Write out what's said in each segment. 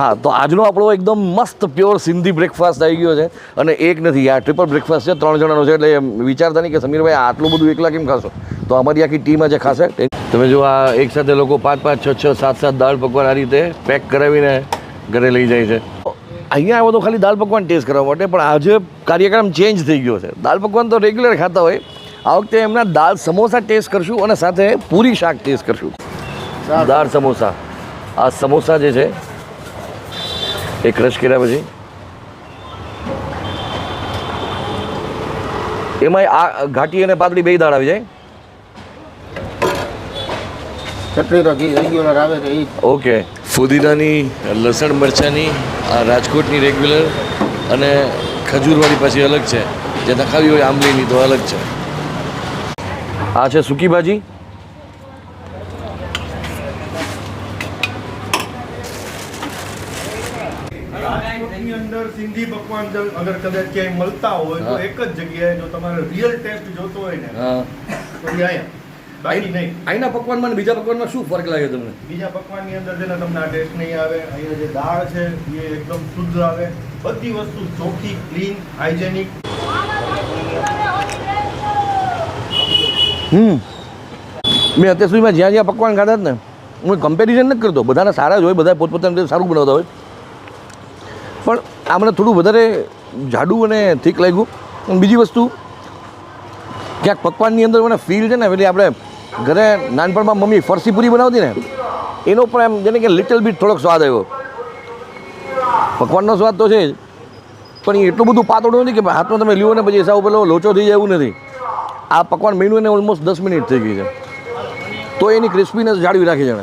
હા તો આજનો આપણો એકદમ મસ્ત પ્યોર સિંધી બ્રેકફાસ્ટ આવી ગયો છે. અને એક નથી આ ટ્રિપલ બ્રેકફાસ્ટ છે ત્રણ જણાનો છે એટલે વિચારતા નહીં કે સમીરભાઈ આટલું બધું એકલા કેમ ખાશો? તો અમારી આખી ટીમ આજે ખાશે. તમે જો આ એક સાથે લોકો પાંચ પાંચ છ છ સાત સાત દાળ પકવાન આ રીતે પેક કરાવીને ઘરે લઈ જાય છે. અહીંયા આવ્યો તો ખાલી દાળ પકવાન ટેસ્ટ કરવા માટે પણ આજે કાર્યક્રમ ચેન્જ થઈ ગયો છે. દાળ પકવાન તો રેગ્યુલર ખાતા હોય. આ વખતે એમના દાળ સમોસા ટેસ્ટ કરશું અને સાથે પૂરી શાક ટેસ્ટ કરશું. દાળ સમોસા. આ સમોસા જે છે એ ક્રશ કર્યા પછી? એમાં આ ઘાટી અને પાતળી બે દાળ આવી જાય? ચટણી તો ઘી રેગ્યુલર આવે છે એ ઓકે ફુદીનાની લસણ મરચાંની આ રાજકોટની રેગ્યુલર અને ખજૂરવાળી પાછી અલગ છે. જે નખાવી હોય આંબલીની તો અલગ છે. આ છે સૂકી ભાજી? રાજકોટની અંદર સિંધી પકવાન જો અગર કદાચ ક્યાંય મળતા હોય તો એક જ જગ્યાએ જો તમારે રિયલ ટેસ્ટ જોતો હોય ને તો અહીંયા. બાકી નહીં. અહીંના પકવાનમાં અને બીજા પકવાનમાં શું ફરક લાગે તમને? બીજા પકવાનની અંદર છે ને તમને આ ટેસ્ટ નહીં આવે. અહીંયા જે દાળ છે એ એકદમ શુદ્ધ આવે. બધી વસ્તુ ચોખ્ખી ક્લીન હાઇજેનિક હમ. મેં અત્યાર સુધીમાં જ્યાં જ્યાં પકવાન ખાધા ને હું કમ્પેરિઝન નથી કરતો. બધાના સારા જ હોય બધા પોતપોતાની રીતે સારું બનાવતા હોય. પણ આ મને થોડું વધારે જાડું અને થીક લાગ્યું. બીજી વસ્તુ, ક્યાંક પકવાનની અંદર મને ફીલ છે ને, પેલી આપણે ઘરે નાનપણમાં મમ્મી ફરસી પૂરી બનાવતી ને, એનો પણ એમ જેને કે લિટલ બીટ થોડોક સ્વાદ આવ્યો. પકવાનનો સ્વાદ તો છે જ, પણ એ એટલું બધું પાતળું નથી કે હાથમાં તમે લ્યો ને પછી સાવ પેલો લોચો થઈ જાય એવું નથી. આ પકવાન મેનુ એને ઓલમોસ્ટ દસ મિનિટ થઈ ગઈ છે. તો એની ક્રિસ્પીનેસ જાળવી રાખી છે.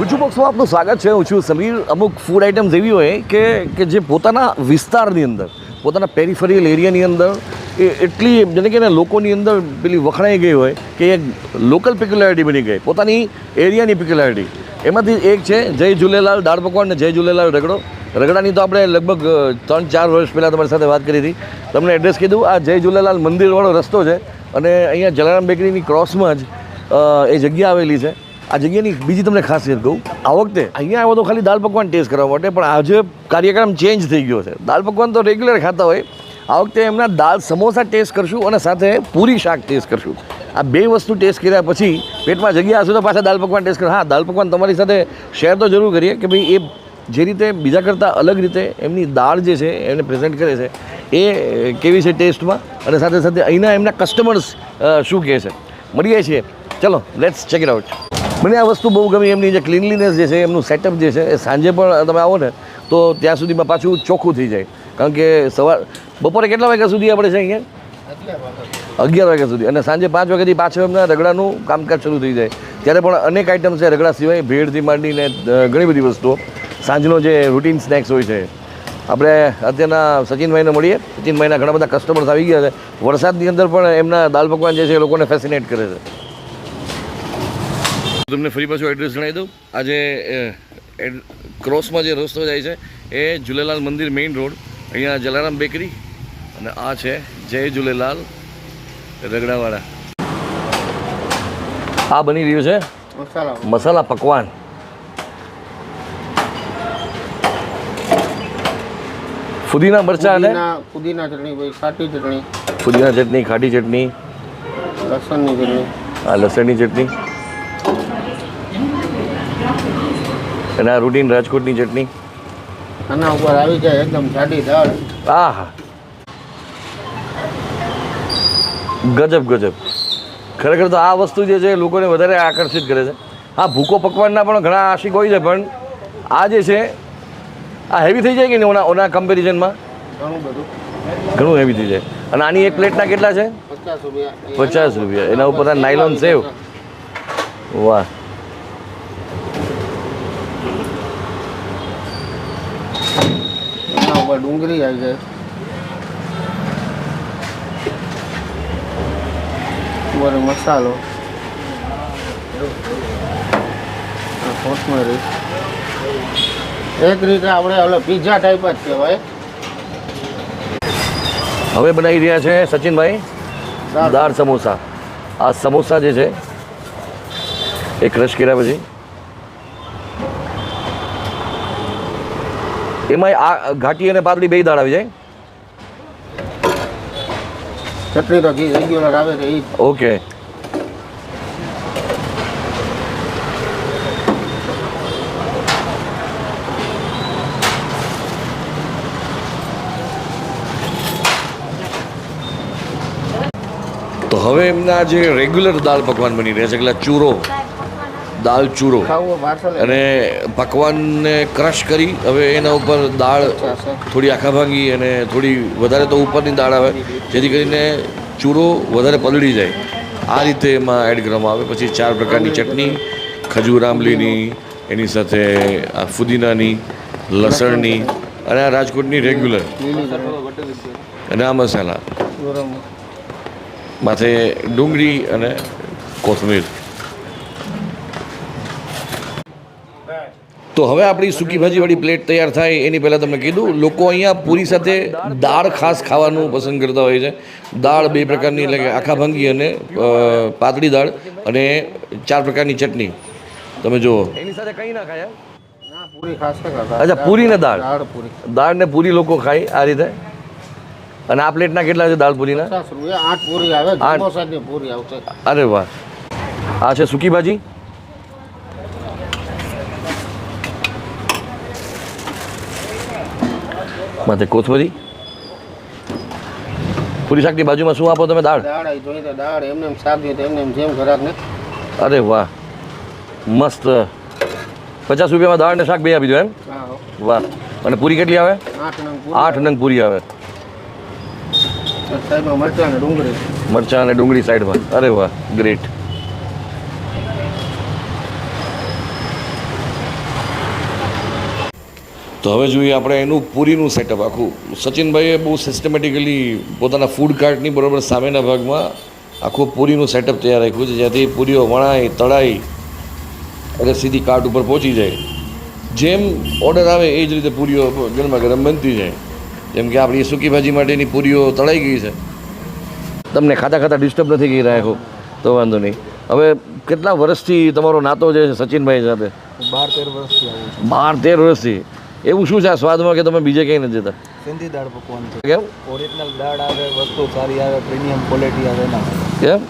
ગુજુ બોક્સમાં આપનું સ્વાગત છે. હું છું સમીર. અમુક ફૂડ આઇટમ્સ એવી હોય કે કે જે પોતાના વિસ્તારની અંદર, પોતાના પેરિફેરિયલ એરિયાની અંદર, એ એટલી જેને કે લોકોની અંદર પેલી વખણાઈ ગઈ હોય કે એક લોકલ પિક્યુલારિટી બની ગઈ. પોતાની એરિયાની પિક્યુલારિટી એમાંથી એક છે જય ઝૂલેલાલ, દાળ પકવાન ને જય ઝૂલેલાલ રગડો. રગડાની તો આપણે લગભગ ત્રણ ચાર વર્ષ પહેલાં તમારી સાથે વાત કરી હતી. તમને એડ્રેસ કીધું આ જય ઝૂલેલાલ મંદિરવાળો રસ્તો છે અને અહીંયા જલારામ બેકરીની ક્રોસમાં જ એ જગ્યા આવેલી છે. આ જગ્યાની બીજી તમને ખાસિયત કહું. આ વખતે અહીંયા આવ્યો તો ખાલી દાળ પકવાન ટેસ્ટ કરવા માટે, પણ આજે કાર્યક્રમ ચેન્જ થઈ ગયો છે. દાળ પકવાન તો રેગ્યુલર ખાતા હોય. આ વખતે એમના દાળ સમોસા ટેસ્ટ કરશું અને સાથે પૂરી શાક ટેસ્ટ કરશું. આ બે વસ્તુ ટેસ્ટ કર્યા પછી પેટમાં જગ્યા હશે તો પાછા દાળ પકવાન ટેસ્ટ કરો હા, દાલ પકવાન તમારી સાથે શેર તો જરૂર કરીએ કે ભાઈ એ જે રીતે બીજા કરતાં અલગ રીતે એમની દાળ જે છે એને પ્રેઝન્ટ કરે છે, એ કેવી છે ટેસ્ટમાં? અને સાથે સાથે અહીંના એમના કસ્ટમર્સ શું કહે છે? મળીએ છીએ. ચલો લેટ્સ ચેક ઇટ આઉટ મને આ વસ્તુ બહુ ગમી, એમની જે ક્લીનલીનેસ જે છે, એમનું સેટઅપ જે છે, એ સાંજે પણ તમે આવો ને, તો ત્યાં સુધીમાં પાછું ચોખ્ખું થઈ જાય. કારણ કે સવાર, બપોરે કેટલા વાગ્યા સુધી આપણે છે અહીંયા? અગિયાર વાગ્યા સુધી. અને સાંજે પાંચ વાગ્યાથી પાછળ એમના રગડાનું કામકાજ શરૂ થઈ જાય. ત્યારે પણ અનેક આઇટમ છે રગડા સિવાય, ભેળથી માંડીને ઘણી બધી વસ્તુઓ. સાંજનો જે રૂટીન સ્નેક્સ હોય છે. આપણે અત્યારના સચિનભાઈને મળીએ. સચિનભાઈના ઘણા બધા કસ્ટમર્સ આવી ગયા છે. વરસાદની અંદર પણ એમના દાલ પકવાન જે છે એ લોકોને ફેસિનેટ કરે છે. તમને ફરી પાછું એડ્રેસ જણાવી દઉં. આજે ક્રોસમાં જે રસ્તો જાય છે એ ઝૂલેલાલ મંદિર મેઇન રોડ અહીંયા જલારામ બેકરી અને આ છે જય ઝૂલેલાલ રગડાવાળા. આ બની રહ્યું છે મસાલા. મસાલા પકવાન. ફુદીના મરચા અને પુદીના ચટણી ખાટી ચટણી. ફુદીના ચટણી ખાટી ચટણી. લસણની ચટણી. આ લસણની ચટણી. અને આ રૂટીન રાજકોટની ચટણી. આના ઉપર આવી જાય એકદમ જાડી દાળ. આહા. ગજબ ગજબ. ખરેખર તો આ વસ્તુ જે છે લોકોને વધારે આકર્ષિત કરે છે. હા ભૂકો પકવાનના પણ ઘણા આશિક હોય છે પણ આ જે છે આ હેવી થઈ જાય કે નહીં ઓના ઓના કમ્પેરિઝનમાં ઘણું બધું. ઘણું હેવી થઈ જાય. અને આની એક પ્લેટના કેટલા છે? પચાસ રૂપિયા. પચાસ રૂપિયા. એના ઉપર નાયલોન સેવ વાહ. ઉપર ડુંગળી આવી જાય. ઉપર મસાલો. કોથમરી. એક રીતે આપણે ઓલો પીઝા ટાઈપ જ કહેવાય. હવે બનાવી રહ્યા છે સચિનભાઈ. દાળ. સમોસા. આ સમોસા જે છે એ ક્રશ કર્યા પછી એમાં આ ઘાટી અને પાતળી બે દાળ આવી જાય. ચટણી તો ઘી રેગ્યુલર આવે છે એ ઓકે. તો હવે એમના જે રેગ્યુલર દાળ પકવાન બની રહ્યા છે એટલે ચૂરો. દાળ ચૂરો. અને પકવાનને ક્રશ કરી હવે એના ઉપર દાળ થોડી આખા ભાંગી અને થોડી વધારે તો ઉપરની દાળ આવે જેથી કરીને ચૂરો વધારે પલળી જાય. આ રીતે એમાં એડ કરવામાં આવે. પછી ચાર પ્રકારની ચટણી ખજૂર આંબલીની એની સાથે આ ફુદીનાની લસણની અને આ રાજકોટની રેગ્યુલર અને આ મસાલા. માથે ડુંગળી અને કોથમીર. તો હવે આપણી સૂકી ભાજીવાળી પ્લેટ તૈયાર થાય એની પહેલાં તમને કીધું લોકો અહીંયા પૂરી સાથે દાળ ખાસ ખાવાનું પસંદ કરતા હોય છે. દાળ બે પ્રકારની એટલે કે આખા ભાંગી અને પાતળી દાળ અને ચાર પ્રકારની ચટણી. તમે જુઓ. એની સાથે કંઈ ના ખાય ના પૂરી ખાસ અચ્છા, પૂરી ને દાળ? દાળ ને પૂરી લોકો ખાય આ રીતે? અને આ પ્લેટના કેટલા છે દાળ પૂરીના? આઠ પૂરી આવે અરે વાહ. આ છે સૂકી ભાજી? માથે કોથમરી પૂરી શાકની બાજુમાં શું આપો તમે? દાળ? દાળ આવી જોઈએ તો દાળ એમને એમ શાક જોઈએ તો એમને એમ જેમ ઘરાક ને અરે વાહ. મસ્ત. પચાસ રૂપિયામાં દાળ ને શાક બે આપી દો એમ? વાહ. અને પૂરી કેટલી આવે? આઠ નંગ પૂરી આવે. સાઈડમાં મરચાં અને ડુંગળી. મરચાં અને ડુંગળી સાઈડમાં. અરે વાહ. ગ્રેટ. તો હવે જોઈએ આપણે એનું પૂરીનું સેટઅપ આખું. સચિનભાઈએ બહુ સિસ્ટમેટિકલી પોતાના ફૂડ કાર્ટની બરાબર સામેના ભાગમાં આખું પૂરીનું સેટઅપ તૈયાર રાખ્યું છે જ્યાંથી પૂરીઓ વણાય તળાય એટલે સીધી કાર્ટ ઉપર પહોંચી જાય. જેમ ઓર્ડર આવે એ જ રીતે પૂરીઓ ગરમા ગરમ બનતી જાય. જેમ કે આપણી સૂકી ભાજી માટેની પૂરીઓ તળાઈ ગઈ છે. તમને ખાતા ખાતા ડિસ્ટર્બ નથી કરી રહ્યા તો વાંધો નહીં. હવે કેટલા વર્ષથી તમારો નાતો જે છે સચિનભાઈ સાથે? બાર તેર વર્ષથી બાર તેર વર્ષથી? એવું શું છે આ સ્વાદમાં કે તમે બીજે ક્યાંય નથી જતા? સિંધી દાળ પકવાન છે. કેમ? ઓરિજિનલ દાળ આવે વસ્તુ સારી આવે પ્રીમિયમ ક્વોલિટી આવે એના કેમ?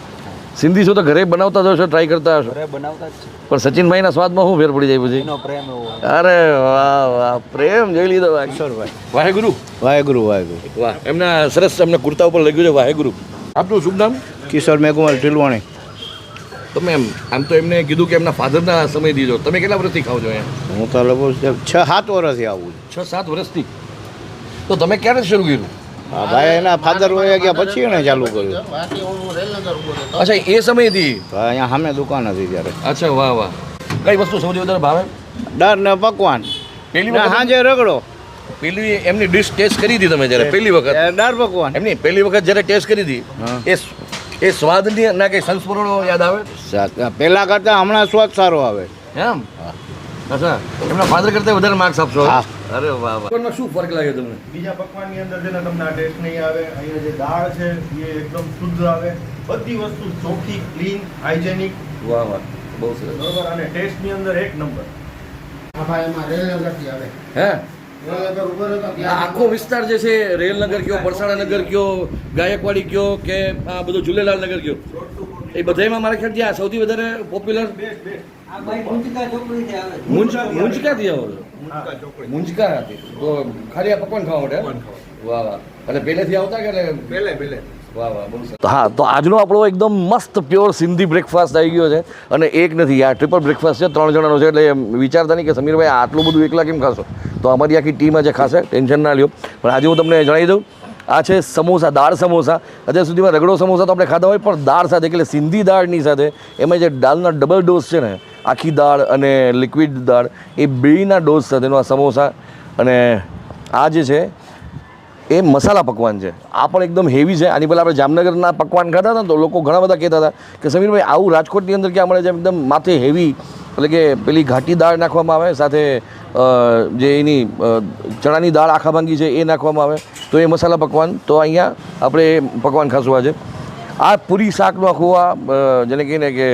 સિંધી શું તો ઘરે બનાવતા જ હશો ટ્રાય કરતા હશો? ઘરે બનાવતા જ છે. પણ સચિનભાઈના સ્વાદમાં શું ફેર પડી જાય પછી? એનો પ્રેમ એવો અરે વાહ વાહ પ્રેમ જોઈ લીધો કિશોરભાઈ. વાહેગુરુ. વાહેગુરુ વાહેગુરુ. વાહ એમના સરસ એમને કુર્તા ઉપર લખ્યું છે વાહેગુરુ. આપનું શુભ નામ? કિશોર મેઘુમાર ઢીલવાણી. તમે એમ આમ તો એમને કીધું કે એમના ફાધરના સમય દીધો. તમે કેટલા વર્ષથી ખાવ છો અહીંયા? હું તો લગભગ છ સાત વર્ષથી આવું છ. સાત વર્ષથી? તો તમે ક્યારે શરૂ કર્યું? હા ભાઈ એના ફાધર વયા ગયા પછી એને ચાલુ કર્યું. અચ્છા એ સમયથી? તો અહીંયા સામે દુકાન હતી ત્યારે. અચ્છા વાહ વાહ. કઈ વસ્તુ સૌથી વધારે ભાવે? ડર ને પકવાન. પેલી સાંજે રગડો. પેલી એમની ડિશ ટેસ્ટ કરી હતી તમે જ્યારે? પહેલી વખત? દાળ પકવાન. એમની પહેલી વખત જ્યારે ટેસ્ટ કરી હતી. એ એ સ્વાદની ના કઈ સંસ્મરણો યાદ આવે? પહેલા કરતા હમણાં સ્વાદ સારો આવે. એમ? અચ્છા. એમના ફાધર કરતા વધારે માર્ક્સ આપશો? અરે વાહ વાહ. શું ફરક લાગ્યો તમને? બીજા પકવાનની અંદર છે ને તમને આ ટેસ્ટ નહીં આવે. અહીંયા જે દાળ છે એ એકદમ શુદ્ધ આવે. બધી વસ્તુ ચોખ્ખી ક્લીન હાઇજેનિક વાહ વાહ. બહુ સરસ. બરાબર? અને ટેસ્ટની અંદર એક નંબર આવે. હે? આખો વિસ્તાર જે છે રેલનગર કયો પરસાણા નગર કયો ગાયકવાડી કયો કે આ બધો ઝુલેલાલ નગર કયો? એ બધામાં મારા ખ્યાલથી આ સૌથી વધારે પોપ્યુલર મુંજ મુંજકાથી આવો છો? મુંજકાથી તો ખાલી આ પકવાન ખાવા માટે વાહ વાહ. એટલે પહેલેથી આવતા કે પહેલે પહેલે. હા, તો આજનો આપણો એકદમ મસ્ત પ્યોર સિંધી બ્રેકફાસ્ટ આવી ગયો છે. અને એક નથી, આ ટ્રિપલ બ્રેકફાસ્ટ છે, ત્રણ જણાનો છે, એટલે વિચારતા નહીં કે સમીરભાઈ આટલું બધું એકલા કેમ ખાશો? તો અમારી આખી ટીમ આજે ખાશે ટેન્શન ના લ્યો. પણ આજે હું તમને જણાવી દઉં, આ છે સમોસા, દાળ સમોસા. અત્યાર સુધીમાં રગડો સમોસા તો આપણે ખાધા હોય, પણ દાળ સાથે, એટલે સિંધી દાળની સાથે, એમાં જે દાળના ડબલ ડોઝ છે ને, આખી દાળ અને લિક્વિડ દાળ, એ બેના ડોઝ સાથેનો આ સમોસા. અને આ જે છે એ મસાલા પકવાન છે. આ પણ એકદમ હેવી છે. આની પહેલાં આપણે જામનગરના પકવાન ખાતા હતા તો લોકો ઘણા બધા કહેતા હતા કે સમીરભાઈ, આવું રાજકોટની અંદર ક્યાં મળે છે? એકદમ માથે હેવી એટલે કે પેલી ઘાટી દાળ નાખવામાં આવે, સાથે જે એની ચણાની દાળ આખા ભાંગી છે એ નાખવામાં આવે. તો એ મસાલા પકવાન. તો અહીંયા આપણે પકવાન પકવાન આ છે આ પૂરી શાકનું આખું આ જેને કહીને કે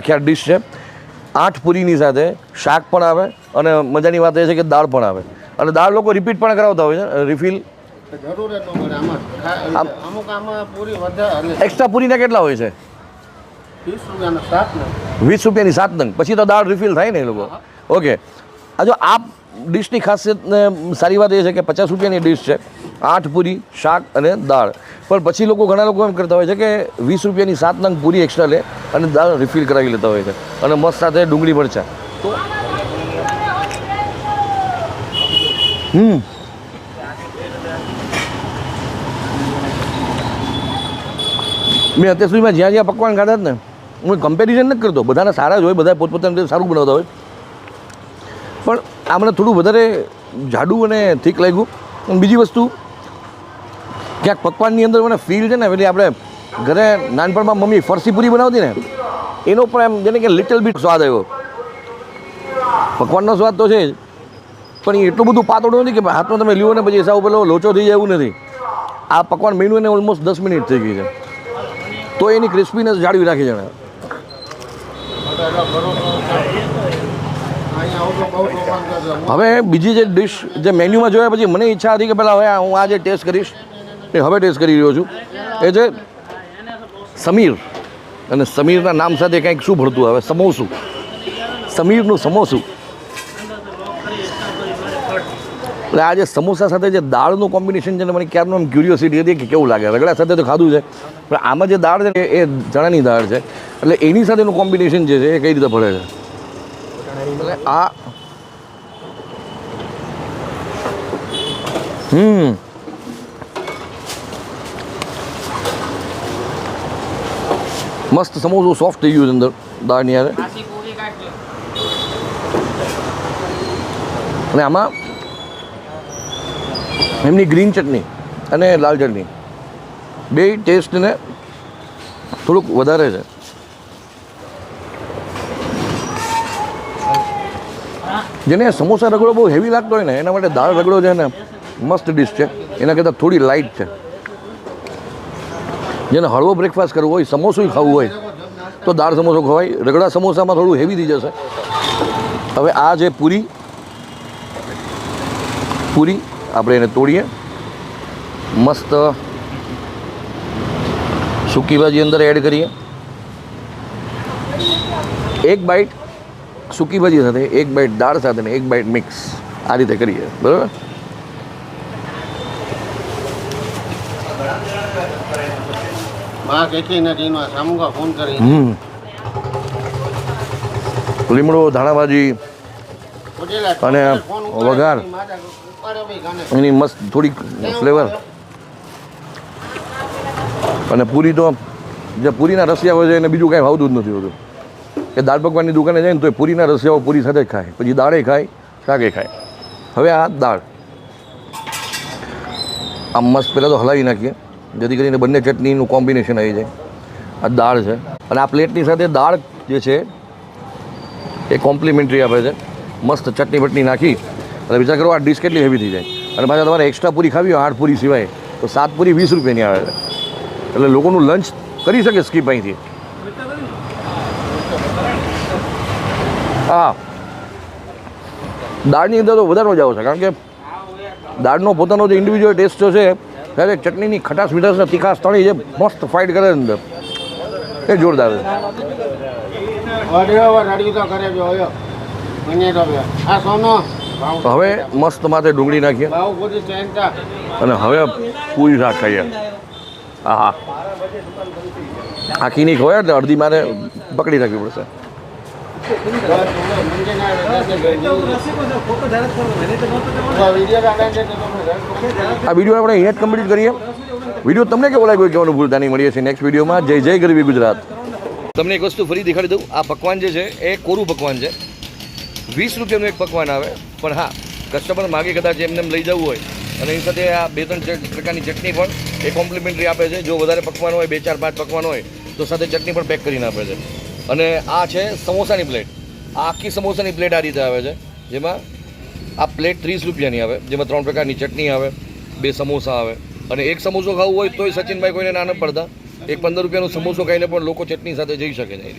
આખી ડિશ છે. આઠ પૂરીની સાથે શાક પણ આવે અને મજાની વાત એ છે કે દાળ પણ આવે. અને દાળ લોકો રિપીટ પણ કરાવતા હોય છે. રિફિલ જરૂર ન પડે આમાં અમુક આમાં પૂરી વધારે એક્સ્ટ્રા પૂરીના કેટલા હોય છે? વીસ રૂપિયાની સાત નંગ. પછી તો દાળ રિફિલ થાય ને એ લોકો. ઓકે આ જો આ ડિશની ખાસિયત સારી વાત એ છે કે પચાસ રૂપિયાની ડિશ છે. આઠ પૂરી શાક અને દાળ. પણ પછી લોકો ઘણા લોકો એમ કરતા હોય છે કે વીસ રૂપિયાની સાત નંગ પૂરી એક્સ્ટ્રા લે અને દાળ રિફિલ કરાવી લેતા હોય છે. અને મસ્ત સાથે ડુંગળી મરચા. તો હમ. મેં અત્યાર સુધીમાં જ્યાં જ્યાં પકવાન ખાધા ને, હું કમ્પેરિઝન નથી કરતો. બધાના સારા જ હોય બધા પોતપોતાની રીતે સારું બનાવતા હોય. પણ આ મને થોડું વધારે જાડું અને થીક લાગ્યું. અને બીજી વસ્તુ, ક્યાંક પકવાનની અંદર મને ફીલ છે ને, પેલી આપણે ઘરે નાનપણમાં મમ્મી ફરસી પૂરી બનાવતી ને, એનો પણ એમ જેને કે લિટલ બીટ સ્વાદ આવ્યો. પકવાનનો સ્વાદ તો છે જ, પણ એ એટલું બધું પાતળું નથી કે હાથમાં તમે લ્યો ને પછી સાવ પેલો લોચો થઈ જાય એવું નથી. આ પકવાન મેનુ એને ઓલમોસ્ટ દસ મિનિટ થઈ ગઈ છે. તો એની ક્રિસ્પીનેસ જાળવી રાખી હું હવે બીજી જે ડિશ જે મેન્યુમાં જોયા પછી મને ઈચ્છા હતી કે પહેલાં હવે હું આ જે ટેસ્ટ કરીશ, એ હવે ટેસ્ટ કરી રહ્યો છું. એ છે સમીર. અને સમીરના નામ સાથે કંઈક શું ભળતું હવે સમોસું. સમીરનું સમોસું. એટલે આ જે સમોસા સાથે જે દાળનું કોમ્બિનેશન છે ને મને ક્યારનું આમ ક્યુરિયોસિટી હતી કે કેવું લાગે? રગડા સાથે તો ખાધું છે, પણ આમાં જે દાળ છે ને એ ચણાની દાળ છે. એટલે એની સાથેનું કોમ્બિનેશન જે છે એ કઈ રીતે ભળે છે? એટલે આ હમ. મસ્ત સમોસું સોફ્ટ થઈ ગયું છે અંદર દાળની યારે અને આમાં એમની ગ્રીન ચટણી અને લાલ ચટણી. બે ટેસ્ટને થોડુંક વધારે છે. જેને સમોસા રગડો બહુ હેવી લાગતો હોય ને, એના માટે દાળ રગડો છે ને, મસ્ત ડિશ છે. એના કરતાં થોડી લાઇટ છે. જેને હળવો બ્રેકફાસ્ટ કરવો હોય સમોસું ખાવું હોય, તો દાળ સમોસો ખવાય. રગડા સમોસામાં થોડું હેવી થઈ જશે. હવે આ છે પૂરી. પૂરી. આપણે એને તોડીએ. મસ્ત સૂકી ભાજી અંદર એડ કરીએ. એક બાઈટ સૂકી ભાજી સાથે એક બાઈટ દાળ સાથે ને એક બાઈટ મિક્સ આ રીતે કરીએ. બરાબર? લીમડો ધાણાભાજી અને વઘાર. એની મસ્ત થોડીક ફ્લેવર. અને પૂરી તો જે પૂરીના રસિયા હોય છે એને બીજું કાંઈ ભાવતું જ નથી હોતું. એ દાળ પકવાનની દુકાને જાય ને તો પૂરીના રસિયાઓ પૂરી સાથે ખાય. પછી દાળે ખાય, શાકે ખાય. હવે આ દાળ. આમ મસ્ત પહેલાં તો હલાવી નાખીએ, જેથી કરીને બંને ચટણીનું કોમ્બિનેશન આવી જાય. આ દાળ છે. અને આ પ્લેટની સાથે દાળ જે છે, એ કોમ્પ્લિમેન્ટરી આપે છે. મસ્ત ચટણી બટણી નાખી અને વિચાર કરો આ ડિશ કેટલી હેવી થઈ જાય. અને પાછા તમારે એક્સ્ટ્રા પૂરી ખાવી હોય આઠ પૂરી સિવાય, તો સાત પૂરી વીસ રૂપિયાની આવે છે. એટલે લોકોનું લંચ કરી શકે સ્કીપ અહીંથી. હા. દાળની અંદર તો વધારે મજા આવશે, કારણ કે દાળનો પોતાનો જે ઇન્ડિવિજ્યુઅલ ટેસ્ટ છે, ત્યારે ચટણીની ખટાશ મીઠાશ તીખાશ તળી જે મસ્ત ફાઇટ કરે અંદર. એ જોરદાર છે. હવે. મસ્ત માથે ડુંગળી નાખીએ. અને હવે પૂરી શાક ખાઈએ. હા હા આખી નહીં ખવાય એટલે અડધી મારે પકડી રાખવી પડશે. આ વીડિયો આપણે અહીંયા જ કમ્પ્લીટ કરીએ. વીડિયો તમને કેવો લાગ્યો કહેવાનું ભૂલતા નહીં મળીએ છીએ નેક્સ્ટ વિડીયોમાં. જય જય ગરવી ગુજરાત. તમને એક વસ્તુ ફરી દેખાડી દઉં. આ પકવાન જે છે એ કોરું પકવાન છે. વીસ રૂપિયાનું એક પકવાન આવે, પણ હા કસ્ટમર માગે કદાચ એમને એમ લઈ જવું હોય. અને એની સાથે આ બે ત્રણ પ્રકારની ચટણી પણ એ કોમ્પ્લિમેન્ટરી આપે છે. જો વધારે પકવાન હોય, બે ચાર પાંચ પકવાન હોય, તો સાથે ચટણી પણ પેક કરીને આપે છે. અને આ છે સમોસાની પ્લેટ આ આખી સમોસાની પ્લેટ આ રીતે આવે છે. જેમાં આ પ્લેટ ત્રીસ રૂપિયાની આવે, જેમાં ત્રણ પ્રકારની ચટણી આવે, બે સમોસા આવે. અને એક સમોસો ખાવું હોય તોય સચિનભાઈ કોઈને ના પડતા. એક પંદર રૂપિયાનો સમોસો ખાઈને પણ લોકો ચટણી સાથે જઈ શકે છે